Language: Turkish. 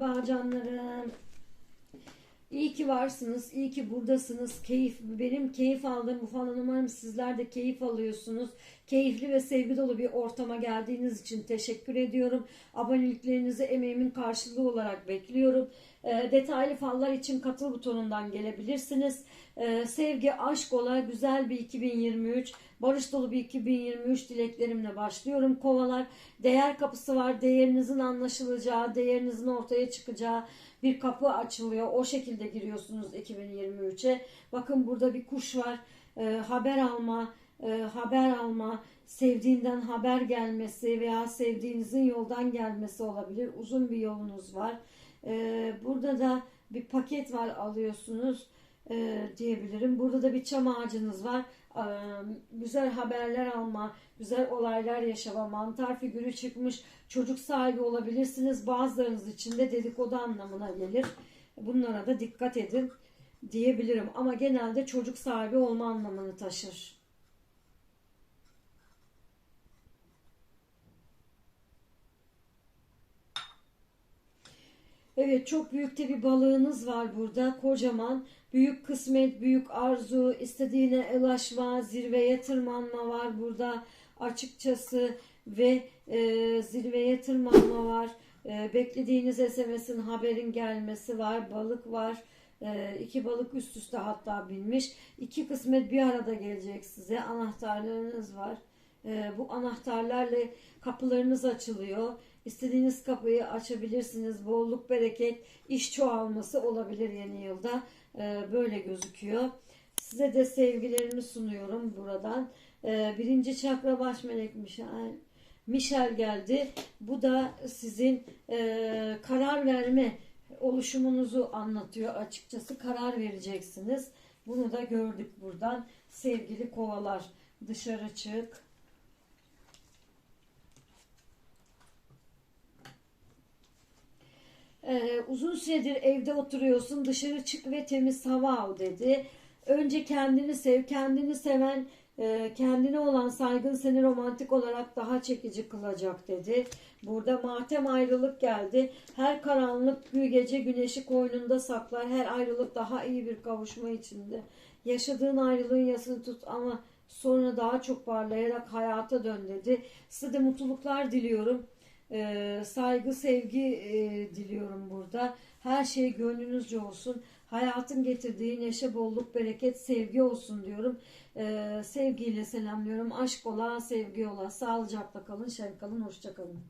Merhaba. İyi ki varsınız, iyi ki buradasınız. Keyif, benim keyif aldığım bu falan umarım sizler de keyif alıyorsunuz. Keyifli ve sevgi dolu bir ortama geldiğiniz için teşekkür ediyorum. Aboneliklerinizi emeğimin karşılığı olarak bekliyorum. Ee, detaylı fallar için katıl butonundan gelebilirsiniz. Ee, sevgi, aşk ola, güzel bir 2023, barış dolu bir 2023 dileklerimle başlıyorum. Kovalar, değer kapısı var. Değerinizin anlaşılacağı, değerinizin ortaya çıkacağı bir kapı açılıyor. O şekilde giriyorsunuz 2023'e. Bakın burada bir kuş var. Ee, haber alma, e, haber alma, sevdiğinden haber gelmesi veya sevdiğinizin yoldan gelmesi olabilir. Uzun bir yolunuz var. Ee, burada da bir paket var alıyorsunuz e, diyebilirim. Burada da bir çam ağacınız var. Ee, güzel haberler alma, güzel olaylar yaşama, mantar figürü çıkmış. Çocuk sahibi olabilirsiniz. Bazılarınız için de dedikodu anlamına gelir. Bunlara da dikkat edin diyebilirim. Ama genelde çocuk sahibi olma anlamını taşır. Evet çok büyük de bir balığınız var burada. Kocaman. Büyük kısmet, büyük arzu, istediğine ulaşma, zirveye tırmanma var burada açıkçası ve e, zirveye tırmanma var. E, beklediğiniz SMS'in haberin gelmesi var. Balık var. E, iki balık üst üste hatta binmiş. İki kısmet bir arada gelecek size. Anahtarlarınız var. E, bu anahtarlarla kapılarınız açılıyor. İstediğiniz kapıyı açabilirsiniz. Bolluk, bereket, iş çoğalması olabilir yeni yılda. E, böyle gözüküyor. Size de sevgilerimi sunuyorum buradan. E, birinci çakra baş melek Michel, Michel geldi. Bu da sizin e, karar verme oluşumunuzu anlatıyor açıkçası. Karar vereceksiniz. Bunu da gördük buradan. Sevgili kovalar dışarı çık. Ee, uzun süredir evde oturuyorsun dışarı çık ve temiz hava al dedi. Önce kendini sev, kendini seven, e, kendine olan saygın seni romantik olarak daha çekici kılacak dedi. Burada matem ayrılık geldi. Her karanlık bir gece güneşi koynunda saklar. Her ayrılık daha iyi bir kavuşma içinde. Yaşadığın ayrılığın yasını tut ama sonra daha çok parlayarak hayata dön dedi. Size de mutluluklar diliyorum. Ee, saygı, sevgi e, diliyorum burada. Her şey gönlünüzce olsun. Hayatın getirdiği neşe, bolluk, bereket, sevgi olsun diyorum. Ee, sevgiyle selamlıyorum. Aşk ola, sevgi ola. Sağlıcakla kalın, şen kalın, hoşça kalın.